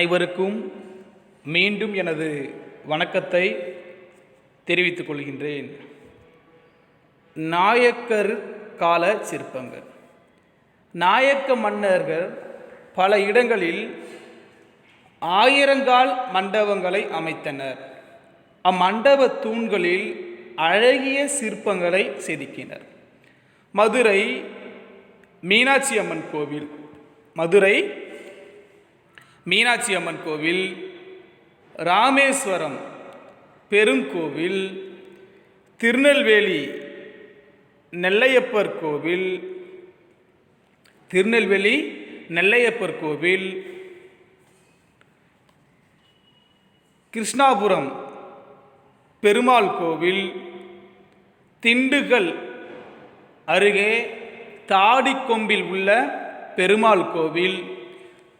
அனைவருக்கும் மீண்டும் எனது வணக்கத்தை தெரிவித்துக் கொள்கின்றேன். நாயக்கர் கால சிற்பங்கள். நாயக்க மன்னர்கள் பல இடங்களில் ஆயிரங்கால் மண்டபங்களை அமைத்தனர். அம்மண்டப தூண்களில் அழகிய சிற்பங்களை செதுக்கினர். மதுரை மீனாட்சி அம்மன் கோவில். மதுரை மீனாட்சி அம்மன் கோவில் ராமேஸ்வரம் பெருங்கோவில் திருநெல்வேலி நெல்லையப்பர் கோவில் திருநெல்வேலி நெல்லையப்பர் கோவில் கிருஷ்ணாபுரம் பெருமாள் கோவில் திண்டுக்கல் அருகே தாடிக்கொம்பில் உள்ள பெருமாள் கோவில்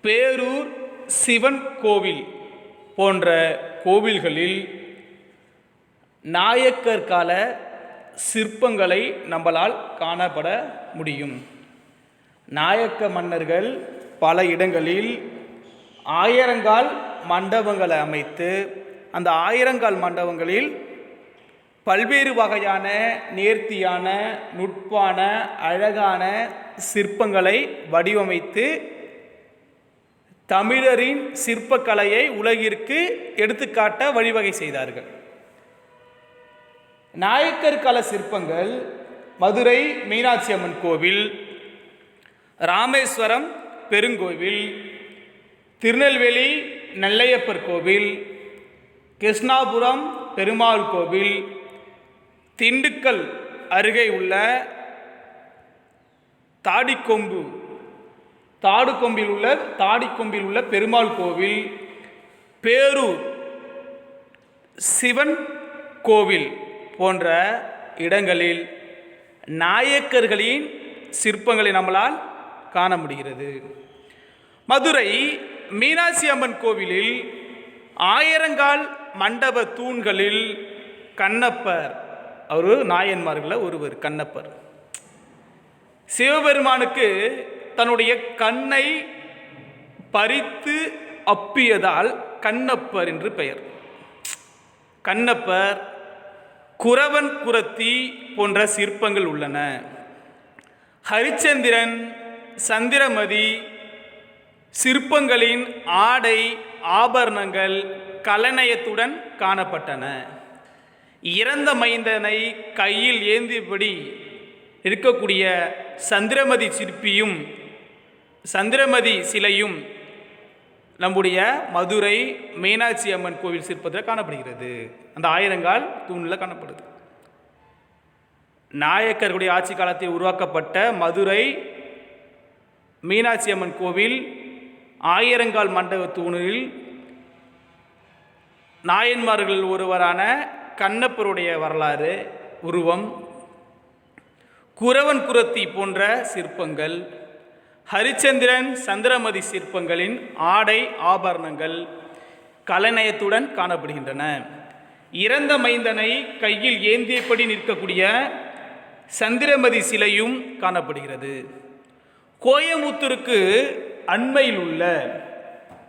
பேரூர் சிவன் கோவில் போன்ற கோவில்களில் நாயக்கர் கால சிற்பங்களை நம்மளால் காணப்பட முடியும். நாயக்க மன்னர்கள் பல இடங்களில் ஆயிரங்கால் மண்டபங்களை அமைத்து அந்த ஆயிரங்கால் மண்டபங்களில் பல்வேறு வகையான நேர்த்தியான நுட்பான அழகான சிற்பங்களை வடிவமைத்து தமிழரின் சிற்பக்கலையை உலகிற்கு எடுத்துக்காட்ட வழிவகை செய்தார்கள். நாயக்கர் கல சிற்பங்கள் மதுரை மீனாட்சி அம்மன் கோவில் ராமேஸ்வரம் பெருங்கோவில் திருநெல்வேலி நெல்லையப்பர் கோவில் கிருஷ்ணாபுரம் பெருமாள் கோவில் திண்டுக்கல் அருகே உள்ள தாடிக்கொம்பு தாடுகொம்பில் உள்ள தாடிக்கொம்பில் உள்ள பெருமாள் கோவில் பேரூர் சிவன் கோவில் போன்ற இடங்களில் நாயக்கர்களின் சிற்பங்களை நம்மளால் காண முடிகிறது. மதுரை மீனாட்சி அம்மன் கோவிலில் ஆயிரங்கால் மண்டப தூண்களில் கண்ணப்பர் அவர் நாயன்மார்களில் ஒருவர் கண்ணப்பர். சிவபெருமானுக்கு தன்னுடைய கண்ணை பறித்து அப்பியதால் கண்ணப்பர் என்று பெயர். கண்ணப்பர் குறவன் குரத்தி போன்ற சிற்பங்கள் உள்ளன. ஹரிச்சந்திரன் சந்திரமதி சிற்பங்களின் ஆடை ஆபரணங்கள் கலநயத்துடன் காணப்பட்டன. இறந்த மைந்தனை கையில் ஏந்தியபடி இருக்கக்கூடிய சந்திரமதி சிற்பியும் சந்திரமதி சிலையும் நம்முடைய மதுரை மீனாட்சி அம்மன் கோவில் சிற்பத்தில் காணப்படுகிறது. அந்த ஆயிரங்கால் தூணில் காணப்படுது. நாயக்கர்களுடைய ஆட்சி காலத்தில் உருவாக்கப்பட்ட மதுரை மீனாட்சி அம்மன் கோவில் ஆயிரங்கால் மண்டப தூணில் நாயன்மார்கள் ஒருவரான கண்ணப்பருடைய வரலாறு உருவம் குறவன் குரத்தி போன்ற சிற்பங்கள் ஹரிச்சந்திரன் சந்திரமதி சிற்பங்களின் ஆடை ஆபரணங்கள் கலைநயத்துடன் காணப்படுகின்றன. இறந்த மைந்தனை கையில் ஏந்தியபடி நிற்கக்கூடிய சந்திரமதி சிலையும் காணப்படுகிறது. கோயமுத்தூருக்கு அண்மையில் உள்ள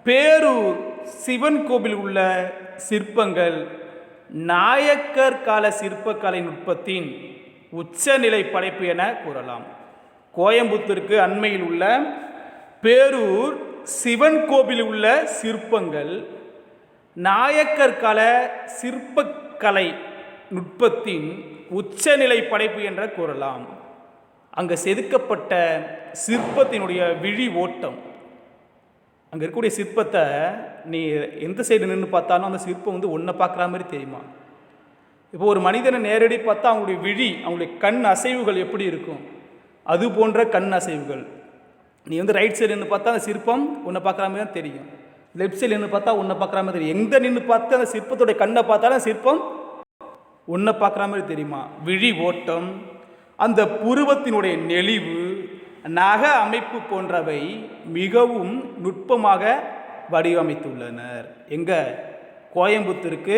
பேரூர் சிவன் கோவில் உள்ள சிற்பங்கள் நாயக்கர் கால சிற்பக்கலை நுட்பத்தின் உச்சநிலை படைப்பு என கூறலாம். கோயம்புத்தூருக்கு அண்மையில் உள்ள பேரூர் சிவன் கோவில் உள்ள சிற்பங்கள். நாயக்கர் கல சிற்பக்கலை நுட்பத்தின் உச்சநிலை படைப்பு என்ற கூறலாம். அங்கே செதுக்கப்பட்ட சிற்பத்தினுடைய விழி ஓட்டம். அங்கே இருக்கக்கூடிய சிற்பத்தை நீ எந்த சைடு நின்று பார்த்தாலும் அந்த சிற்பம் வந்து ஒன்றை பார்க்குற மாதிரி தெரியுமா? இப்போ ஒரு மனிதனை நேரடி பார்த்தா அவங்களுடைய விழி அவங்களுடைய கண் அசைவுகள் எப்படி இருக்கும்? அது போன்ற கண் அசைவுகள். நீ வந்து ரைட் சைடு நின்று பார்த்தா அந்த சிற்பம் உன்னை பார்க்குற மாதிரி தான் தெரியும். லெஃப்ட் சைடு நின்று பார்த்தா உன்னை பார்க்குற மாதிரி தெரியும். எங்கே நின்று பார்த்து அந்த சிற்பத்துடைய கண்ணை பார்த்தாலும் சிற்பம் உன்னை பார்க்குற மாதிரி தெரியுமா? விழி ஓட்டம் அந்த புருவத்தினுடைய நெளிவு நக அமைப்பு போன்றவை மிகவும் நுட்பமாக வடிவமைத்துள்ளனர். எங்கள் கோயம்புத்தூருக்கு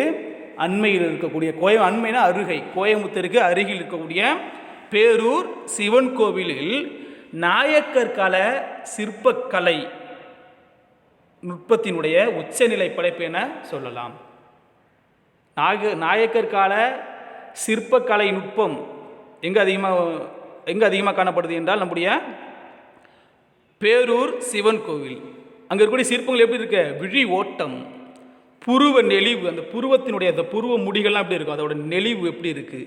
அண்மையில் இருக்கக்கூடிய கோயம் அண்மைனா அருகை. கோயம்புத்தூருக்கு அருகில் இருக்கக்கூடிய பேரூர் சிவன் கோவிலில் நாயக்கர் கால சிற்பக்கலை நுட்பத்தினுடைய உச்சநிலை படைப்பு என சொல்லலாம். நாக நாயக்கர் கால சிற்பக்கலை நுட்பம் எங்கே அதிகமாக எங்கே அதிகமாக காணப்படுது என்றால் நம்முடைய பேரூர் சிவன் கோவில். அங்கே இருக்கக்கூடிய சிற்பங்கள் எப்படி இருக்க? விழி ஓட்டம் புருவ நெளிவு அந்த புருவத்தினுடைய அந்த புருவ முடிகள்லாம் எப்படி இருக்கும்? அதோட நெளிவு எப்படி இருக்குது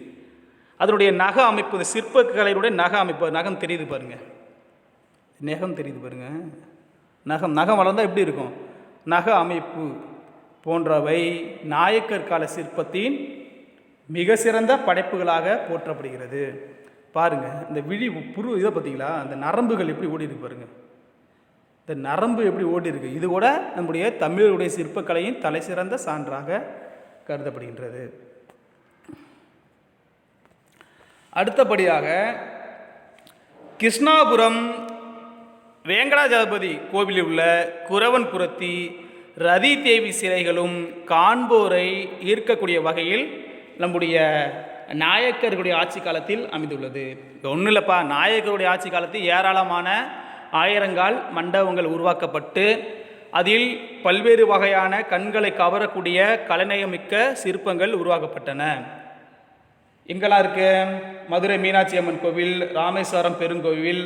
அதனுடைய நக அமைப்பு இந்த சிற்பக்கலையினுடைய நக அமைப்பு நகம் தெரியுது பாருங்கள் நகம் தெரியுது பாருங்கள் நகம் நகம் வளர்ந்தால் எப்படி இருக்கும்? நக அமைப்பு போன்றவை நாயக்கர் கால சிற்பத்தின் மிக சிறந்த படைப்புகளாக போற்றப்படுகிறது. பாருங்கள் இந்த விழி புரு இதை பார்த்தீங்களா? அந்த நரம்புகள் எப்படி ஓடி இருக்கு பாருங்கள் இந்த நரம்பு எப்படி ஓடி இருக்கு? இது கூட நம்முடைய தமிழருடைய சிற்பக்கலையின் தலை சிறந்த சான்றாக கருதப்படுகின்றது. அடுத்தபடியாக கிருஷ்ணாபுரம் வேங்கடாஜலபதி கோவிலில் உள்ள குரவன் புரத்தி ரதி தேவி சிலைகளும் காண்போரை ஈர்க்கக்கூடிய வகையில் நம்முடைய நாயக்கர்களுடைய ஆட்சி காலத்தில் அமைந்துள்ளது. ஒன்றும் இல்லைப்பா. நாயக்கருடைய ஆட்சி காலத்தில் ஏராளமான ஆயிரங்கால் மண்டபங்கள் உருவாக்கப்பட்டு அதில் பல்வேறு வகையான கண்களை கவரக்கூடிய கலைநயமிக்க சிற்பங்கள் உருவாக்கப்பட்டன. எங்கெல்லாம் இருக்கு? மதுரை மீனாட்சி அம்மன் கோவில் ராமேஸ்வரம் பெருங்கோவில்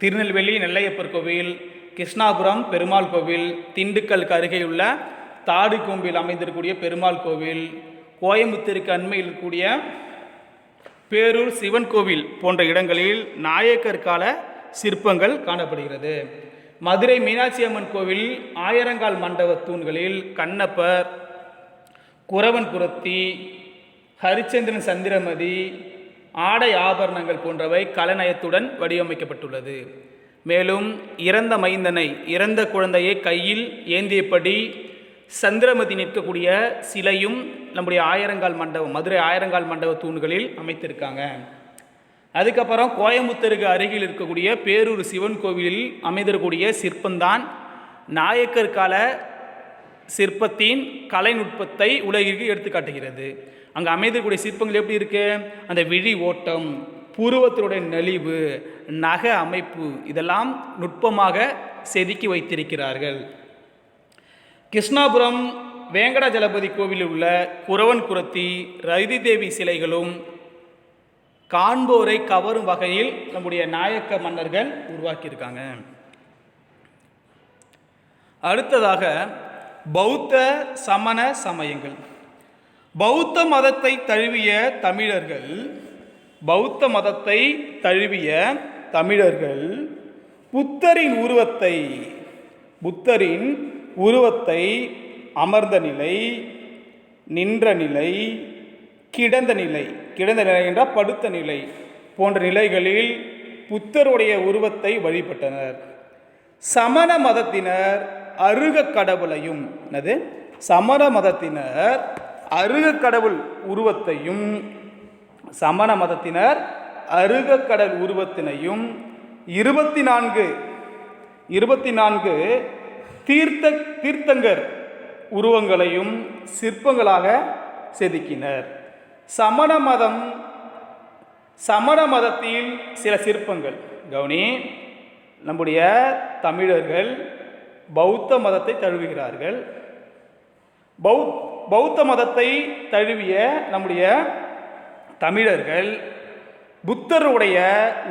திருநெல்வேலி நெல்லையப்பர் கோவில் கிருஷ்ணாபுரம் பெருமாள் கோவில் திண்டுக்கலுக்கு அருகேயுள்ள தாடிக்கொம்பில் அமைந்திருக்கக்கூடிய பெருமாள் கோவில் கோயம்புத்தூருக்கு அண்மையில் இருக்கக்கூடிய பேரூர் சிவன் கோவில் போன்ற இடங்களில் நாயக்கர் கால சிற்பங்கள் காணப்படுகிறது. மதுரை மீனாட்சி அம்மன் கோவில் ஆயிரங்கால் மண்டப தூண்களில் கண்ணப்பர் குறவன் குரத்தி ஹரிச்சந்திரன் சந்திரமதி ஆடை ஆபரணங்கள் போன்றவை கலநயத்துடன் வடிவமைக்கப்பட்டுள்ளது. மேலும் இறந்த மைந்தனை இறந்த குழந்தையை கையில் ஏந்தியபடி சந்திரமதி நிற்கக்கூடிய சிலையும் நம்முடைய ஆயிரங்கால் மண்டபம் மதுரை ஆயிரங்கால் மண்டப தூண்களில் அமைத்திருக்காங்க. அதுக்கப்புறம் கோயம்புத்தூருக்கு அருகில் இருக்கக்கூடிய பேரூர் சிவன் கோவிலில் அமைந்திருக்கக்கூடிய சிற்பந்தான் நாயக்கர் கால சிற்பத்தின் கலைநுட்பத்தை உலகிற்கு எடுத்துக்காட்டுகிறது. அங்கே அமைந்திருக்கக்கூடிய சிற்பங்கள் எப்படி இருக்கு? அந்த விழி ஓட்டம் புருவத்தினுடைய நெளிவு நக அமைப்பு இதெல்லாம் நுட்பமாக செதுக்கி வைத்திருக்கிறார்கள். கிருஷ்ணாபுரம் வேங்கடாஜலபதி கோவிலில் உள்ள குறவன் குரத்தி ரதி தேவி சிலைகளும் காண்போரை கவரும் வகையில் நம்முடைய நாயக்க மன்னர்கள் உருவாக்கியிருக்காங்க. அடுத்ததாக பௌத்த சமண சமயங்கள். பௌத்த மதத்தை தழுவிய தமிழர்கள் பௌத்த மதத்தை தழுவிய தமிழர்கள் புத்தரின் உருவத்தை புத்தரின் உருவத்தை அமர்ந்த நிலை நின்ற நிலை கிடந்த நிலை கிடந்த நிலை என்றால் படுத்த நிலை போன்ற நிலைகளில் புத்தருடைய உருவத்தை வழிபட்டனர். சமண மதத்தினர் அருக கடவுளையும் என்னது? சமண மதத்தினர் அருக கடவுள் உருவத்தையும் சமண மதத்தினர் அருக கடல் உருவத்தினையும் இருபத்தி நான்கு இருபத்தி நான்கு தீர்த்த தீர்த்தங்கர் உருவங்களையும் சிற்பங்களாக செதுக்கினர். சமண மதம் சமண மதத்தில் சில சிற்பங்கள். கவுனி நம்முடைய தமிழர்கள் பௌத்த மதத்தை தழுவுகிறார்கள். பௌத் பௌத்த மதத்தை தழுவிய நம்முடைய தமிழர்கள் புத்தருடைய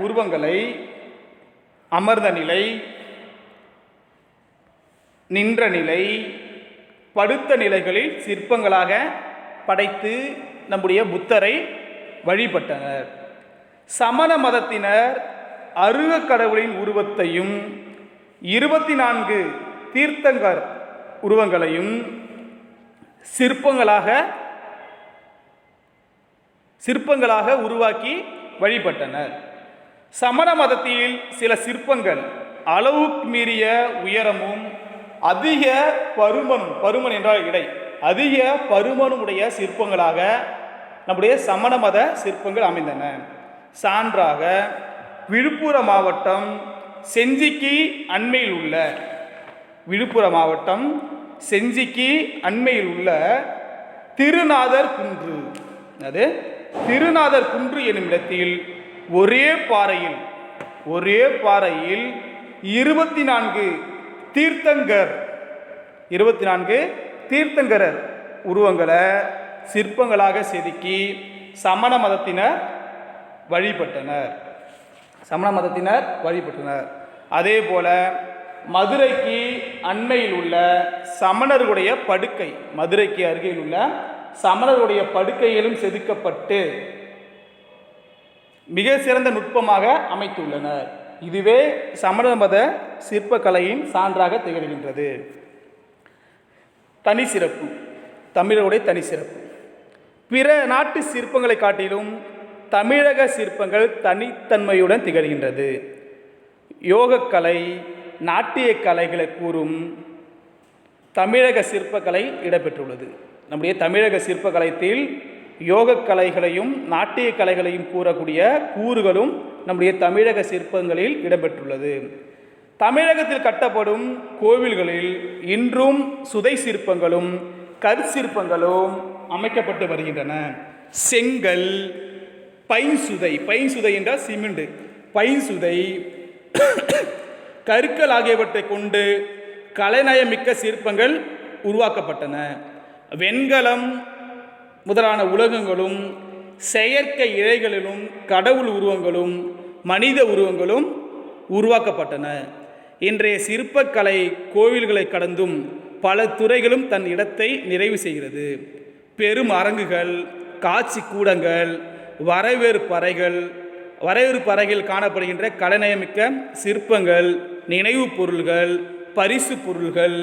உருவங்களை அமர்ந்த நிலை நின்ற நிலை படுத்த நிலைகளில் சிற்பங்களாக படைத்து நம்முடைய புத்தரை வழிபட்டனர். சமண மதத்தினர் அருக கடவுளின் உருவத்தையும் இருபத்தி நான்கு தீர்த்தங்கர் உருவங்களையும் சிற்பங்களாக சிற்பங்களாக உருவாக்கி வழிபட்டனர். சமண மதத்தில் சில சிற்பங்கள் அளவுக்கு மீறிய உயரமும் அதிக பருமனும் பருமன் என்றால் இடை அதிக பருமனுடைய சிற்பங்களாக நம்முடைய சமண மத சிற்பங்கள் அமைந்தன. சான்றாக விழுப்புரம் மாவட்டம் செஞ்சிக்கு அண்மையில் உள்ள விழுப்புரம் மாவட்டம் செஞ்சிக்கு அண்மையில் உள்ள திருநாதர் குன்று. அது திருநாதர் குன்று என்னும் இடத்தில் ஒரே பாறையில் ஒரே பாறையில் இருபத்தி நான்கு தீர்த்தங்கர் இருபத்தி நான்கு தீர்த்தங்கரர் உருவங்களை சிற்பங்களாக செதுக்கி சமண மதத்தினர் வழிபட்டனர். சமண மதத்தினர் வழிபட்டனர். அதே போல மதுரைக்கு அண்மையில் உள்ள சமணர்களுடைய படுக்கை மதுரைக்கு அருகில் உள்ள சமணர்களுடைய படுக்கையிலும் செதுக்கப்பட்டு மிக சிறந்த நுட்பமாக அமைத்துள்ளனர். இதுவே சமண மத சிற்பக்கலையின் சான்றாக திகழ்கின்றது. தனி சிறப்பு தமிழருடைய தனி சிறப்பு. பிற நாட்டு சிற்பங்களை காட்டிலும் தமிழக சிற்பங்கள் தனித்தன்மையுடன் திகழ்கின்றது. யோகக்கலை நாட்டிய கலைகளை கூறும் தமிழக சிற்பக்கலை இடம்பெற்றுள்ளது. நம்முடைய தமிழக சிற்பக்கலைத்தில் யோக கலைகளையும் நாட்டிய கலைகளையும் கூறக்கூடிய கூறுகளும் நம்முடைய தமிழக சிற்பங்களில் இடம்பெற்றுள்ளது. தமிழகத்தில் கட்டப்படும் கோவில்களில் இன்றும் சுதை சிற்பங்களும் கற்சிற்பங்களும் அமைக்கப்பட்டு வருகின்றன. செங்கல் பைன்சுதை பைன்சுதை என்றால் சிமெண்ட் பைன்சுதை கற்கள் ஆகியவற்றை கொண்டு கலைநயமிக்க சிற்பங்கள் உருவாக்கப்பட்டன. வெண்கலம் முதலான உலகங்களும் செயற்கை இழைகளிலும் கடவுள் உருவங்களும் மனித உருவங்களும் உருவாக்கப்பட்டன. இன்றைய சிற்பக்கலை கோவில்களை கடந்தும் பல துறைகளும் தன் இடத்தை நிறைவு செய்கிறது. பெரும் அரங்குகள் காட்சி கூடங்கள் வரவேற்பறைகள் அறைகள் வரவேற்பு அறையில் காணப்படுகின்ற கலைநயமிக்க சிற்பங்கள் நினைவுப் பொருள்கள் பரிசு பொருள்கள்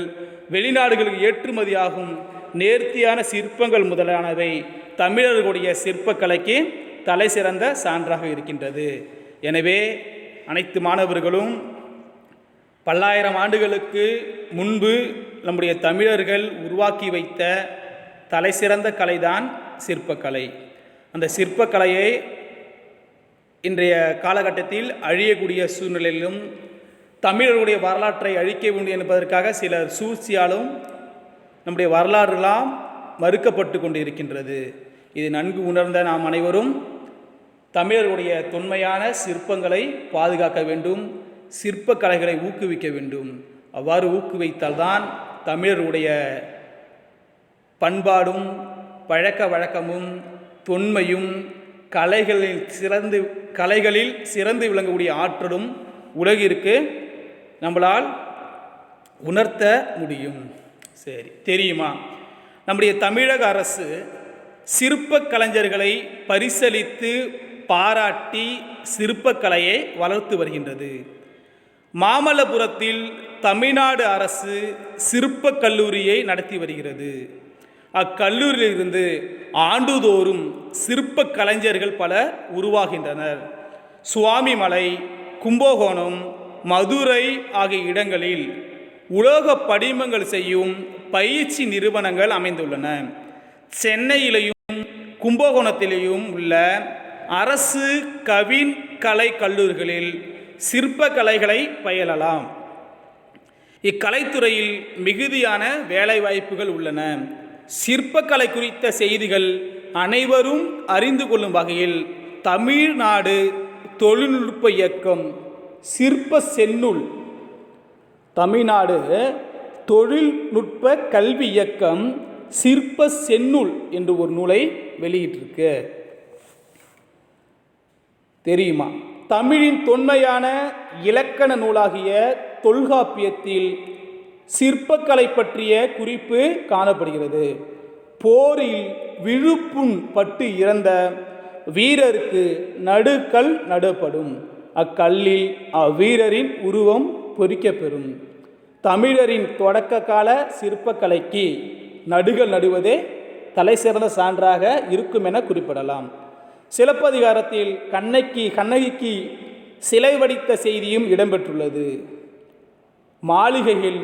வெளிநாடுகளுக்கு ஏற்றுமதியாகும் நேர்த்தியான சிற்பங்கள் முதலானவை தமிழர்களுடைய சிற்பக்கலைக்கு தலை சிறந்த சான்றாக இருக்கின்றது. எனவே அனைத்து மாணவர்களும் பல்லாயிரம் ஆண்டுகளுக்கு முன்பு நம்முடைய தமிழர்கள் உருவாக்கி வைத்த தலை சிறந்த கலைதான் சிற்பக்கலை. அந்த சிற்பக்கலையை இன்றைய காலகட்டத்தில் அழியக்கூடிய சூழ்நிலையிலும் தமிழர்களுடைய வரலாற்றை அழிக்க வேண்டும் என்பதற்காக சிலர் சூழ்ச்சியாலும் நம்முடைய வரலாறுலாம் மறுக்கப்பட்டு கொண்டு இருக்கின்றது இது நன்கு உணர்ந்த நாம் அனைவரும் தமிழர்களுடைய தொன்மையான சிற்பங்களை பாதுகாக்க வேண்டும் சிற்பக்கலைகளை ஊக்குவிக்க வேண்டும். அவ்வாறு ஊக்குவித்தால்தான் தமிழருடைய பண்பாடும் பழக்க வழக்கமும் தொன்மையும் கலைகளில் சிறந்து கலைகளில் சிறந்து விளங்கக்கூடிய ஆற்றலும் உலகிற்கு நம்மளால் உணர்த்த முடியும். சரி தெரியுமா? நம்முடைய தமிழக அரசு சிற்பக் கலைஞர்களை பரிசளித்து பாராட்டி சிற்பக்கலையை வளர்த்து வருகின்றது. மாமல்லபுரத்தில் தமிழ்நாடு அரசு சிற்பக் கல்லூரியை நடத்தி வருகிறது. அக்கல்லூரியிலிருந்து ஆண்டுதோறும் சிற்பக் கலைஞர்கள் பல உருவாகின்றனர். சுவாமிமலை கும்பகோணம் மதுரை ஆகிய இடங்களில் உலோக படிமங்கள் செய்யும் பயிற்சி நிறுவனங்கள் அமைந்துள்ளன. சென்னையிலேயும் கும்பகோணத்திலேயும் உள்ள அரசு கவின் கலை கல்லூரிகளில் சிற்ப கலைகளை பயிலலாம். இக்கலைத்துறையில் மிகுதியான வேலைவாய்ப்புகள் உள்ளன. சிற்பக்கலை குறித்த செய்திகள் அனைவரும் அறிந்து கொள்ளும் வகையில் தமிழ்நாடு தொழில்நுட்ப இயக்கம் சிற்ப செந்நூல். தமிழ்நாடு தொழில்நுட்ப கல்வி இயக்கம் சிற்ப செந்நூல் என்று ஒரு நூலை வெளியிட்டிருக்கு. தெரியுமா? தமிழின் தொன்மையான இலக்கண நூலாகிய தொல்காப்பியத்தில் சிற்பக்கலை பற்றிய குறிப்பு காணப்படுகிறது. போரில் விழுப்புண் பட்டு இறந்த வீரருக்கு நடுக்கல் நடப்படும். அக்கல்லில் அவ்வீரரின் உருவம் பொறிக்கப்பெறும். தமிழரின் தொடக்க கால சிற்பக்கலைக்கு நடுகள் நடுவதே தலை சிறந்த சான்றாக இருக்கும் என குறிப்பிடலாம். சிலப்பதிகாரத்தில் கண்ணகி கண்ணகிக்கு சிலை வடித்த செய்தியும் இடம்பெற்றுள்ளது. மாளிகையில்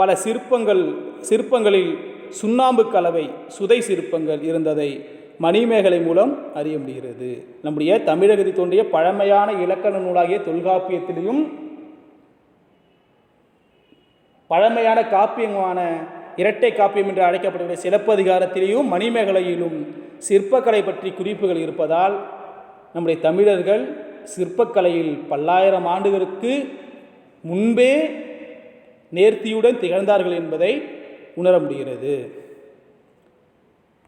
பல சிற்பங்கள் சிற்பங்களில் சுண்ணாம்பு கலவை சுதை சிற்பங்கள் இருந்ததை மணிமேகலை மூலம் அறிய முடிகிறது. நம்முடைய தமிழகத்தில் தோன்றிய பழமையான இலக்கண நூலாகிய தொல்காப்பியத்திலையும் பழமையான காப்பியமான இரட்டை காப்பியம் என்று அழைக்கப்படக்கூடிய சிலப்பதிகாரத்திலேயும் மணிமேகலையிலும் சிற்பக்கலை பற்றி குறிப்புகள் இருப்பதால் நம்முடைய தமிழர்கள் சிற்பக்கலையில் பல்லாயிரம் ஆண்டுகளுக்கு முன்பே நேர்த்தியுடன் திகழ்ந்தார்கள் என்பதை உணர முடிகிறது.